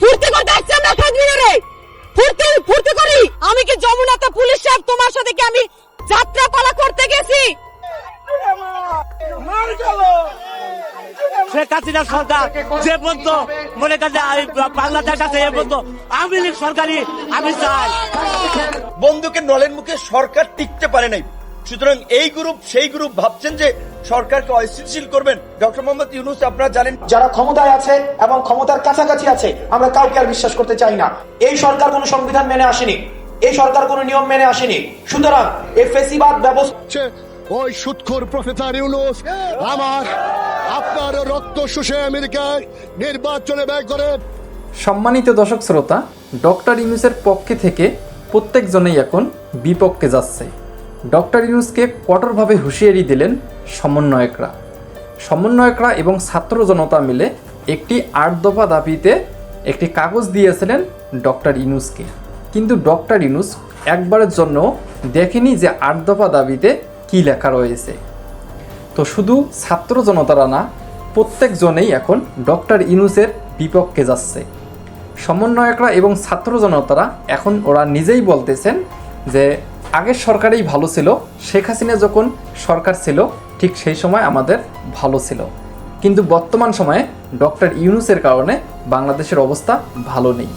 ফুর্তি করতে আসছি আমরা খাজমিনারে ফুর্তি ফুর্তি করি। আমি কি যমুনাতে পুলিশ সাহেব তোমার সাথে কি আমি যাত্রা পালা করতে গেছি? শেখ হাসিনা সরকার যে পর্যন্ত মনে কাছে বাংলাদেশ আছে এ পর্যন্ত আমি লীগ সরকারি আমি চাই। বন্দুকের নলের মুখে সরকার টিকতে পারে নাই। সুতরাং এই গ্রুপ সেই গ্রুপ ভাবছেন যে সরকারকে অস্থিতিশীল করবেন। ডক্টর মোহাম্মদ ইউনুস আপনারা জানেন যারা ক্ষমতায় আছে এবং ক্ষমতার কাছাকাছি আছে আমরা কাউকে আর বিশ্বাস করতে চাই না। এই সরকার কোনো সংবিধান মেনে আসেনি। এই সরকার কোনো নিয়ম মেনে আসেনি। সুতরাং এই ফেসিবাদ ব্যবস্থা ওই সুৎখোর প্রফেসর ইউনুস। আমার আপনার রক্ত শুষে আমেরিকায় নির্বাচনে ব্যয় করে। সম্মানিত দর্শক শ্রোতা ডক্টর ইউনুসের পক্ষে থেকে প্রত্যেকজনেই এখন বিপক্ষে যাচ্ছে। ডক্টর ইউনুসকে কঠোরভাবে হুঁশিয়ারি দিলেন সমন্বয়করা। সমন্বয়করা এবং ছাত্র জনতা মিলে একটি আট দফা দাবিতে একটি কাগজ দিয়েছিলেন ডক্টর ইউনুসকে। কিন্তু ডক্টর ইউনুস একবারের জন্য দেখেনি যে আট দফা দাবিতে কী লেখা রয়েছে। তো শুধু ছাত্র জনতারা না, প্রত্যেকজনেই এখন ডক্টর ইনুসের বিপক্ষে যাচ্ছে। সমন্বয়করা এবং ছাত্র জনতারা এখন ওরা নিজেই বলতেছেন যে আগের সরকারেই ভালো ছিল, শেখ হাসিনা যখন সরকার ছিল, ঠিক সেই সময় আমাদের ভালো ছিল। কিন্তু বর্তমান সময়ে ডক্টর ইউনুসের কারণে বাংলাদেশের অবস্থা ভালো নেই।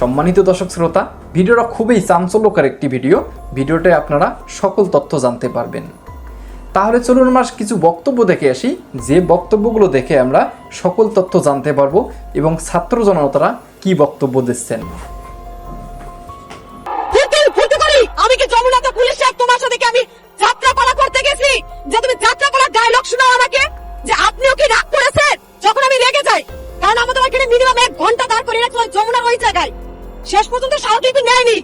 সম্মানিত দর্শক শ্রোতা, ভিডিওটা খুবই চাঞ্চল্যকর একটি ভিডিও। ভিডিওতে আপনারা সকল তথ্য জানতে পারবেন। তাহলে চলুন আমরা কিছু বক্তব্য দেখে আসি। যে বক্তব্যগুলো দেখে আমরা সকল তথ্য জানতে পারব এবং ছাত্র জনতারা কি বক্তব্য দিচ্ছেন। সাহেব সাথে কি আমি যাত্রা পালা করতে গেছি। যে তুমি যাত্রা পালার ডায়লগ শোনাও আমাকে, যে আপনিও কি রাগ করেছেন? যখন আমি রেগে যাই, কারণ আমাদের ওখানে মিনিমাম এক ঘণ্টা দাঁড় করে রাখল যমুনার ওই জায়গায়। শেষ পর্যন্ত সাহটিপি নেয়নি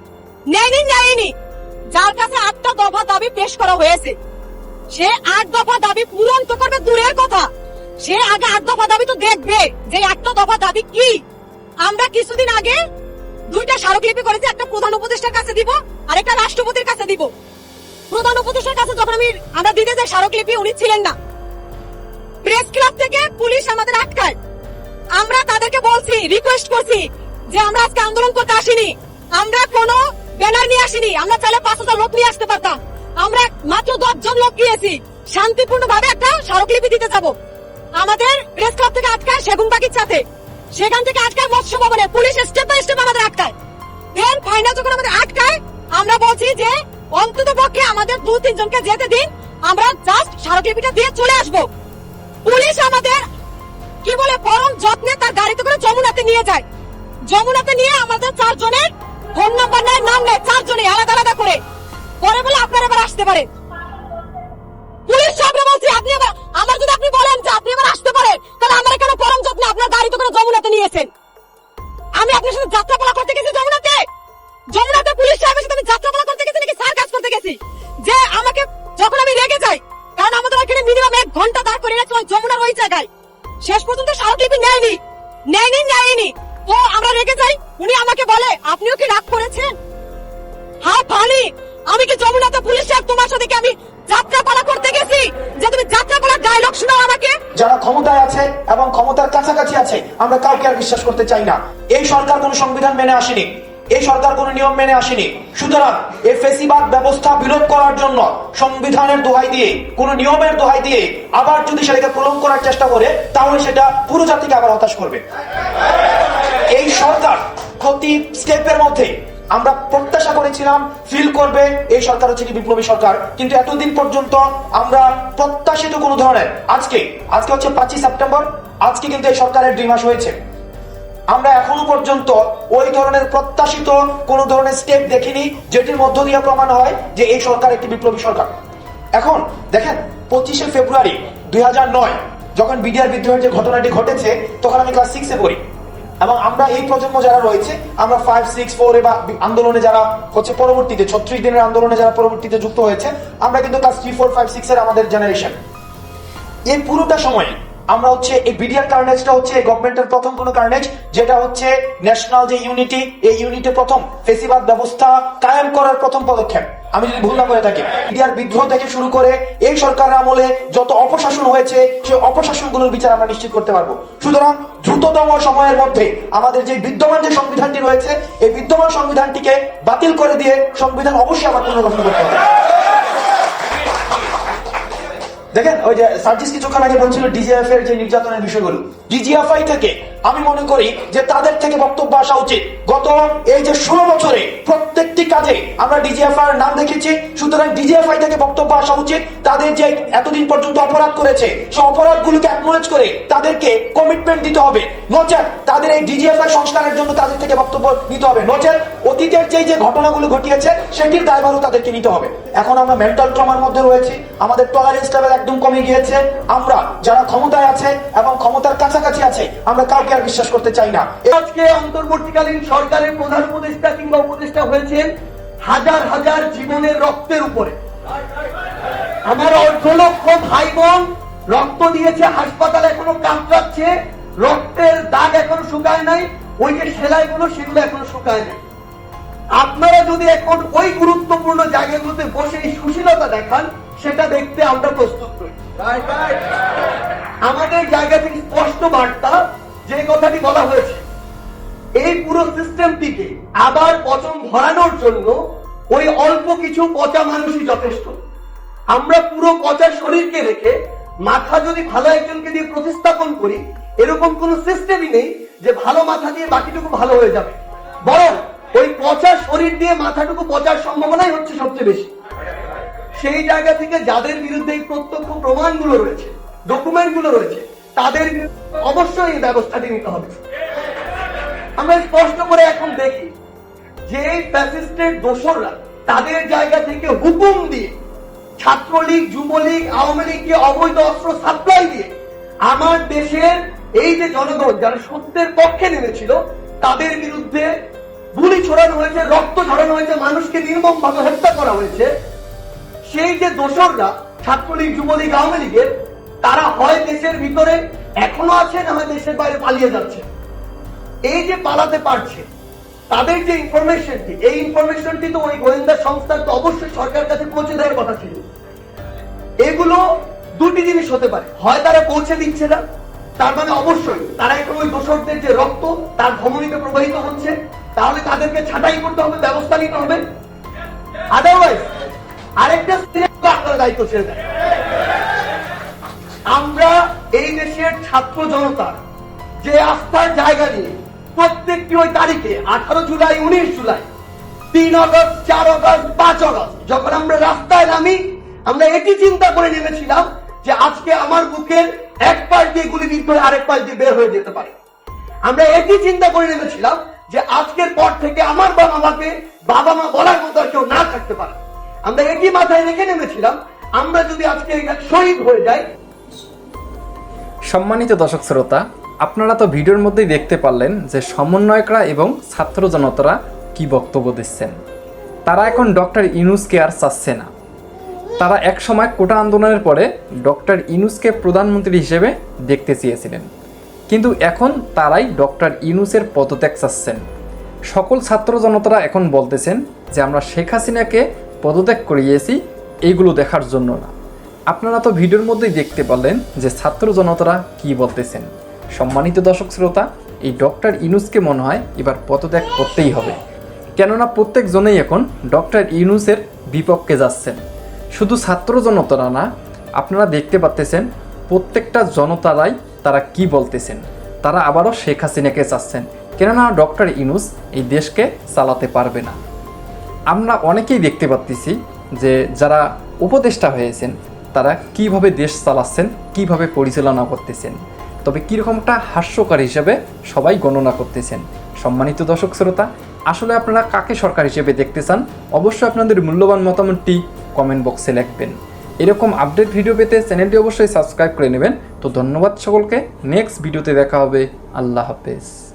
নেয়নি নেয়নি। যার কাছে আটটা দফা দাবি পেশ করা হয়েছে, সে আট দফা দাবি পূরণ তো করবে দূরের কথা। সে আগে আট দফা দাবি তো দেখবে যে একটা দফা দাবি কি। আমরা কিছুদিন আগে দুইটা স্মারকলিপি করেছি, একটা প্রধান উপদেষ্টার কাছে দিব আর একটা রাষ্ট্রপতির কাছে দিব। প্রধান উপদেষ্টার কাছে যখন আমি আমরা দিতে যাই স্মারকলিপি উনি ছিলেন না প্রেস ক্লাব থেকে পুলিশ আমাদের আটকায়। আমরা তাদেরকে বলছি রিকোয়েস্ট করছি যে আমরা আজকে আন্দোলন করতে আসিনি। আমরা কোনো ব্যানার নিয়ে আসিনি। আমরা চাইলে পাঁচ হাজার লোক নিয়ে আসতে পারতাম। আমরা মাত্র দশ জন লোক গিয়েছি। শান্তিপূর্ণ ভাবে একটা স্মারকলিপি দিতে যাব। আমাদের প্রেস ক্লাব থেকে আটকায় সেগুন বাগির সাথে সেখান থেকে আটকায় মৎস্য ভবনে। পুলিশ স্টেপ বাই স্টেপ আমাদের আটকায়। দেন ফাইনাল যখন আমাদের আটকায়, আমরা বলছি যে অন্তত পক্ষে আমাদের দু তিনজনকে যেতে দিন। আমরা জাস্ট স্মারকলিপিটা দিয়ে চলে আসব। পুলিশ আমাদের কি বলে পরম যত্নে তার গাড়িতে করে যমুনাতে নিয়ে যায়। যমুনাতে নিয়ে আমাদের চারজনের ফোন নাম্বার নেয় নাম নেয় চারজনে আলাদা আলাদা করে। পরে বলে আপনারা এবার আসতে পারেন। পুলিশ সাহেবরা বলছি, আপনি এবার আমার যদি আপনি বলেন যে আপনি এবার আসতে পারেন, তাহলে আমার কেন পরম যত্নে আপনার গাড়িতে করে যমুনাতে নিয়েছেন আমি আপনার সাথে যাত্রাপালা করতে গেছি যমুনাতে। যমুনাতে পুলিশ সাহেবের সাথে আমি যাত্রাপালা করতে গেছি নাকি সার্কাস করতে গেছি? যে আমাকে যখন আমি রেগে যাই, কারণ আমাদের ওখানে মিনিমাম এক ঘণ্টা দাঁড় করে রাখল যমুনার ওই জায়গায়। শেষ পর্যন্ত স্মারকলিপি নেয়নি। নেয়নি নেয়নি। ও আমরা রেগে যাই, উনি আমাকে বলে, আপনিও কি রাগ করেছেন? হ্যাঁ পানি আমি কি যমুনাতে পুলিশ সাহেব তোমার সাথে কি আমি যাত্রাপালা করতে গেছি? যে তুমি যাত্রাপালার ডায়লগ শোনাও আমাকে? যারা ক্ষমতায় আছে এবং ক্ষমতার কাছাকাছি আছে, আমরা কাউকে আর বিশ্বাস করতে চাই না। এই সরকার কোনো সংবিধান মেনে আসেনি। এই সরকার কোনো নিয়ম মেনে আসেনি। সুতরাং এই ফেসিবাদ ব্যবস্থা বিলোপ করার জন্য সংবিধানের দোহাই দিয়ে, কোন নিয়মের দোহাই দিয়ে আবার যদি সেটাকে প্রলং করার চেষ্টা করে, তাহলে সেটা পুরো জাতিকে আবার হতাশ করবে। এই সরকার প্রতি স্টেপের মধ্যে আমরা প্রত্যাশা করেছিলাম, ফিল করবে, এই সরকার হচ্ছে কি বিপ্লবী সরকার। কিন্তু এতদিন পর্যন্ত আমরা প্রত্যাশিত কোনো ধরনের, আজকে আজকে হচ্ছে পাঁচই সেপ্টেম্বর, আজকে কিন্তু এই সরকারের দুই মাস হয়েছে। আমরা এখনও পর্যন্ত ওই ধরনের প্রত্যাশিত কোন ধরনের স্টেপ দেখিনি, যেটির মধ্য দিয়ে প্রমাণ হয় যে এই সরকার একটি বিপ্লবী সরকার। এখন দেখেন, পঁচিশে ফেব্রুয়ারি দুই নয়, যখন বিডিআর বিদ্রোহের যে ঘটনাটি ঘটেছে, তখন আমি ক্লাস সিক্সে পড়ি। এবং আমরা এই প্রজন্ম যারা রয়েছে, আমরা ফাইভ সিক্স ফোর বা আন্দোলনে যারা হচ্ছে পরবর্তীতে, ছত্রিশ দিনের আন্দোলনে যারা পরবর্তীতে যুক্ত হয়েছে, আমরা কিন্তু class three four five six এর আমাদের জেনারেশন এই পুরোটা সময় আমরা হচ্ছে এই বিডিআর কার্নেজটা হচ্ছে গভর্নমেন্টের প্রথম কোনো কার্নেজ, যেটা হচ্ছে ন্যাশনাল যে ইউনিটি, এই ইউনিটে প্রথম ফেসিবাদ ব্যবস্থা কায়েম করার প্রথম পদক্ষেপ। আমি যদি ভুল না করে থাকি, বিডিআর বিদ্রোহ থেকে শুরু করে এই সরকারের আমলে যত অপশাসন হয়েছে, সেই অপশাসনগুলোর বিচার আমরা নিশ্চিত করতে পারব। সুতরাং দ্রুততম সময়ের মধ্যে আমাদের যে বিদ্যমান যে সংবিধানটি রয়েছে, এই বিদ্যমান সংবিধানটিকে বাতিল করে দিয়ে সংবিধান অবশ্যই আবার পুনর্গঠন করতে হবে দেখেন ওই যে সার্জিস কিছুক্ষণ আগে বলছিল ডিজিএফ এর যে নির্যাতনের বিষয়গুলো ডিজিএফআই থেকে আমি মনে করি যে তাদের থেকে বক্তব্য আসা উচিত। গত এই যে ষোলো বছরে প্রত্যেকটি কাজে আমরা ডিজিএফআই নাম দেখেছি, সুতরাং ডিজিএফআই থেকে বক্তব্য আসা উচিত। তাদের যে এতদিন পর্যন্ত অপরাধ করেছে, সেই অপরাধগুলোকে অ্যাকনোলেজ করে তাদেরকে কমিটমেন্ট দিতে হবে। নচেত তাদের এই ডিজিএফআই সংস্কারের জন্য তাদের থেকে বক্তব্য নিতে হবে। নচেত অতীতের যে যে ঘটনাগুলো ঘটিয়েছে, সেটির দায়ভারও তাদেরকে নিতে হবে। এখন আমরা মেন্টাল ট্রমার মধ্যে রয়েছি। আমাদের টলারেন্স লেভেল একদম কমে গিয়েছে। আমরা যারা ক্ষমতায় আছে এবং ক্ষমতার কাছাকাছি আছে, আমরা কাউকে আর বিশ্বাস করতে চাই না। আজকে অন্তর্বর্তীকালীন সরকারের প্রধান উপদেষ্টা কিংবা উপদেষ্টা হয়েছেন হাজার হাজার জীবনের রক্তের উপরে। আমার অর্ধ লক্ষ ভাই বোন রক্ত দিয়েছে, হাসপাতালে এখনও কামড়াচ্ছে রক্তের দাগ এখনও শুকায় নাই, ওই যে সেলাইগুলো সেগুলো এখনও শুকায় নাই। আপনারা যদি এখন ওই গুরুত্বপূর্ণ জায়গাগুলোতে বসে এই সুশীলতা দেখান, সেটা দেখতে আমরা প্রস্তুত নই। আমাদের জায়গা থেকে স্পষ্ট বার্তা যে কথাটি বলা হয়েছে, এই পুরো সিস্টেমটিকে আবার পচন ধরানোর জন্য ওই অল্প কিছু পচা মানুষই যথেষ্ট। আমরা পুরো পচা শরীরকে রেখে মাথা যদি ভালো একজনকে দিয়ে প্রতিস্থাপন করি, এরকম কোন সিস্টেমই নেই যে ভালো মাথা দিয়ে বাকিটুকু ভালো হয়ে যাবে। বরং ওই পচা শরীর দিয়ে মাথাটুকু পচার সম্ভাবনাই হচ্ছে সবচেয়ে বেশি। সেই জায়গা থেকে যাদের বিরুদ্ধে এই প্রত্যক্ষ প্রমাণগুলো রয়েছে ডকুমেন্টগুলো রয়েছে তাদের অবশ্যই এই ব্যবস্থাটি নিতে হবে। আমরা স্পষ্ট করে এখন দেখি যে ফ্যাসিস্টের দোসররা তাদের জায়গা থেকে হুকুম দিয়ে ছাত্রলীগ, যুবলীগ, আওয়ামী লীগকে অবৈধ অস্ত্র সাপ্লাই দিয়ে আমার দেশের এই যে জনগণ যারা সত্যের পক্ষে নেমেছিল, তাদের বিরুদ্ধে গুলি ছড়ানো হয়েছে, রক্ত ঝরানো হয়েছে, মানুষকে নির্মম ভাবে হত্যা করা হয়েছে। সেই যে দোসররা ছাত্রলীগ, যুবলীগ, আওয়ামী লীগের তারা হয় দেশের ভিতরে, এখনও আছে না হয় দেশের বাইরে পালিয়ে যাচ্ছে। এই যে পালাতে পারছে, তাদের যে ইনফরমেশনটি এই ইনফরমেশনটি তো ওই গোয়েন্দা সংস্থার তো অবশ্যই সরকার কাছে পৌঁছে দেওয়ার কথা ছিল। এগুলো দুটি জিনিস হতে পারে। হয় তারা পৌঁছে দিচ্ছে না, তার মানে অবশ্যই তারা এখন ওই দোষরদের যে রক্ত, তার ধমনীতে প্রবাহিত হচ্ছে, তাহলে তাদেরকে ছাঁটাই করতে হবে, ব্যবস্থা নিতে হবে। আদারওয়াইজ আরেকটা আপনারা দায়িত্ব ছেড়ে দেয় আমরা এই দেশের ছাত্র জনতা যে আস্থার জায়গা নিয়ে প্রত্যেকটি ওই তারিখে আঠারো জুলাই, উনিশ জুলাই, তিন আগস্ট, চার আগস্ট, পাঁচ আগস্ট, যখন আমরা রাস্তায় নামি, আমরা এটি চিন্তা করে নেমেছিলাম যে আজকে আমার বুকের এক পাশ দিয়ে গুলিবিদ্ধ হয়ে আরেক পাশ দিয়ে বের হয়ে যেতে পারে। আমরা এটি চিন্তা করে নেমেছিলাম যে আজকের পর থেকে আমার বাবা মাকে বাবা মা বলার মতো কেউ না থাকতে পারে। আমরা এটি মাথায় রেখে নেমেছিলাম, আমরা যদি আজকে শহীদ হয়ে যাই সম্মানিত দর্শক শ্রোতা, আপনারা তো ভিডিওর মধ্যেই দেখতে পারলেন যে সমন্বয়করা এবং ছাত্র জনতারা কি বক্তব্য দিচ্ছেন। তারা এখন ডক্টর ইনুসকে আর চাচ্ছে না। তারা এক সময় কোটা আন্দোলনের পরে ডক্টর ইনুসকে প্রধানমন্ত্রী হিসেবে দেখতে চেয়েছিলেন। কিন্তু এখন তারাই ডক্টর ইনুসের পদত্যাগ চাচ্ছেন। সকল ছাত্র জনতারা এখন বলতেছেন যে, আমরা শেখ হাসিনাকে পদত্যাগ করিয়েছি এইগুলো দেখার জন্য না। আপনারা তো ভিডিওর মধ্যেই দেখতে পারলেন যে ছাত্র জনতারা কি বলতেছেন। সম্মানিত দর্শক শ্রোতা, এই ডক্টর ইনুসকে মনে হয় এবার পদত্যাগ করতেই হবে। কেননা প্রত্যেকজনেই এখন ডক্টর ইউনুসের বিপক্ষে যাচ্ছেন। শুধু ছাত্র জনতারা না, আপনারা দেখতে পাচ্তেছেন প্রত্যেকটা জনতারাই তারা কি বলতেছেন। তারা আবারও শেখ হাসিনাকে চাচ্ছেন। কেননা ডক্টর ইউনুস এই দেশকে চালাতে পারবে না। আমরা অনেকেই দেখতে পাচ্ছি যে যারা উপদেষ্টা হয়েছেন তারা কীভাবে দেশ চালাচ্ছেন, কীভাবে পরিচালনা করতেছেন, তবে কীরকমটা হাস্যকর হিসেবে সবাই গণনা করতেছেন। সম্মানিত দর্শক শ্রোতা, আসলে আপনারা কাকে সরকার হিসেবে দেখতে চান? অবশ্যই আপনাদের মূল্যবান মতামতটি কমেন্ট বক্সে লিখবেন। এরকম আপডেট ভিডিও পেতে চ্যানেলটি অবশ্যই সাবস্ক্রাইব করে নেবেন। তো ধন্যবাদ সকলকে। নেক্সট ভিডিওতে দেখা হবে। আল্লাহ হাফেজ।